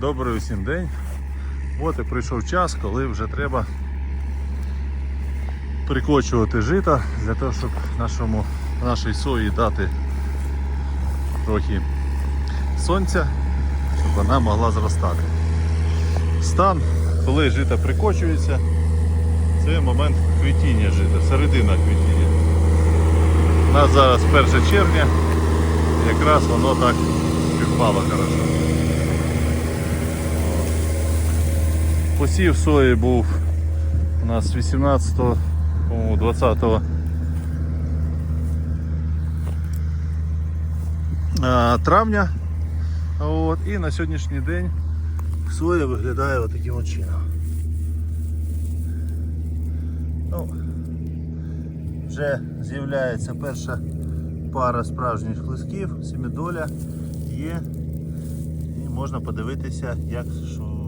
Добрий усім день. От і прийшов час, коли вже треба прикочувати жито для того, щоб нашому, нашій сої дати трохи сонця, щоб вона могла зростати. Стан, коли жито прикочується, це момент квітіння жита, середина квітіння. У нас зараз 1 червня, якраз воно так співпало хорошо. Посів сої був у нас 18 по-моєму, 20 а, травня. От, і на сьогоднішній день соя виглядає отаким от чином. Ну, вже з'являється перша пара справжніх листків, сімідоля є. І можна подивитися, як що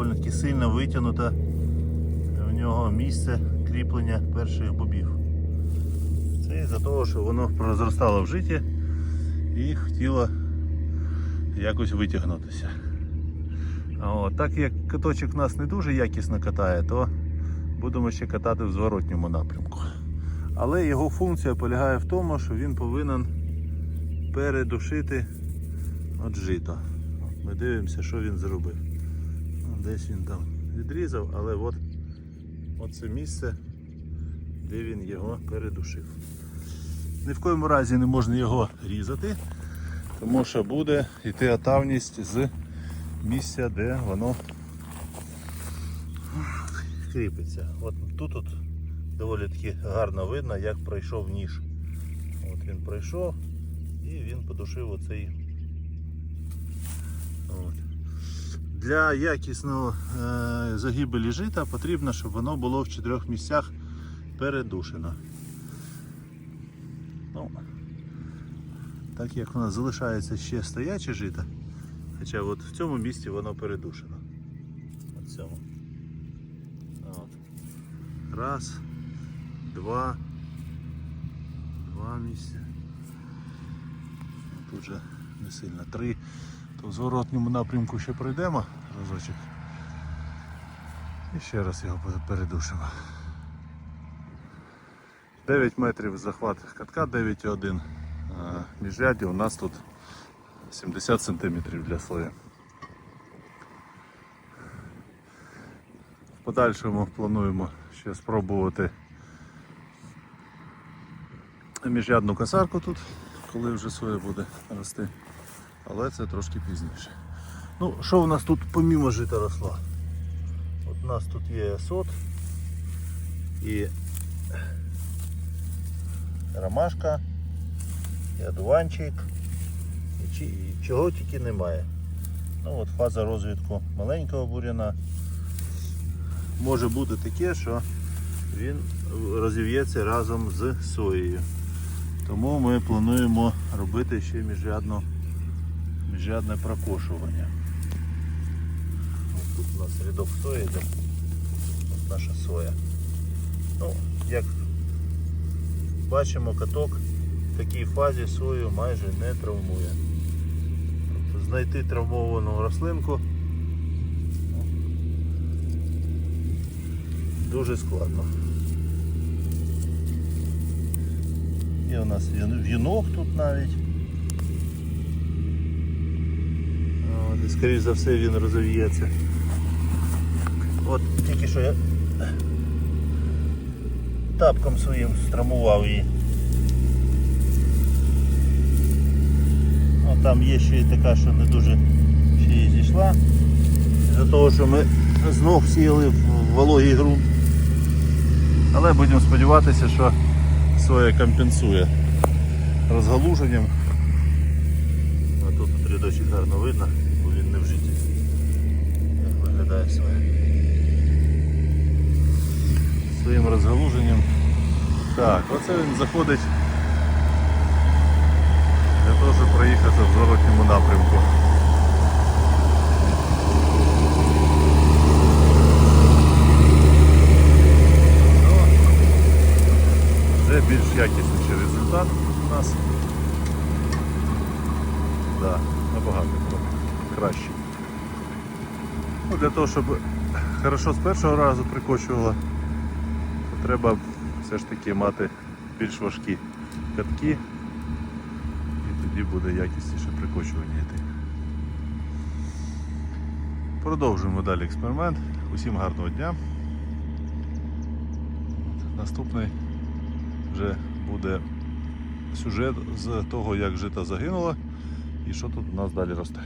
доволі таки сильно витягнуто в нього місце кріплення перших бобів. Це із-за того, що воно прозростало в житті і хотіло якось витягнутися. От, так як каточок нас не дуже якісно катає, то будемо ще катати в зворотньому напрямку. Але його функція полягає в тому, що він повинен передушити от жито. Ми дивимося, що він зробив. Десь він там відрізав, але от, от це місце, де він його передушив. Ні в коєму разі не можна його різати, тому що буде йти атавність з місця, де воно кріпиться. От тут от доволі таки гарно видно, як пройшов ніж. От він пройшов і він подушив оцей. От. Для якісного е, загибелі жита потрібно, щоб воно було в чотирьох місцях передушено. Ну, так як нас залишається ще стояче жито, хоча от в цьому місці воно передушено. От цьому. От. Раз, два, два місця. Тут же не сильно три. То в зворотньому напрямку ще пройдемо разочок. І ще раз його передушимо. 9 метрів захват катка, 9,1 а міжряді у нас тут 70 сантиметрів для слоя. В подальшому плануємо ще спробувати міжрядну косарку тут, коли вже соя буде рости. Але це трошки пізніше. Ну, що у нас тут помімо жита росло? От у нас тут є сот і ромашка, і одуванчик, і, чи- і чого тільки немає. Ну от фаза розвитку маленького буряна. Може бути таке, що він розів'ється разом з соєю. Тому ми плануємо робити ще міжрядну, міжрядне прокошування. Ось тут у нас рядок сої йде. От наша соя. Ну, як бачимо, каток в такій фазі сою майже не травмує. Тобто знайти травмовану рослинку дуже складно. Є у нас в'юнок тут навіть. От, і скоріш за все він розов'ється. От тільки що я тапком своїм страмував її. О, там є ще й така, що не дуже ще і зійшла. За того, що ми знов сіяли в вологий ґрунт. Але будемо сподіватися, що соя компенсує розгалуженням. А тут рядочок гарно видно, виглядає соя. Своїм розгалуженням. Так, оце він заходить для того, щоб проїхати в зворотньому напрямку. Вже більш якісніший результат у нас. Да, набагато краще. Ну, для того, щоб хорошо з першого разу прикочувало, то треба все ж таки мати більш важкі катки. І тоді буде якісніше прикочування йти. Продовжуємо далі експеримент. Усім гарного дня. Наступний вже буде сюжет з того, як жито загинуло і що тут у нас далі росте.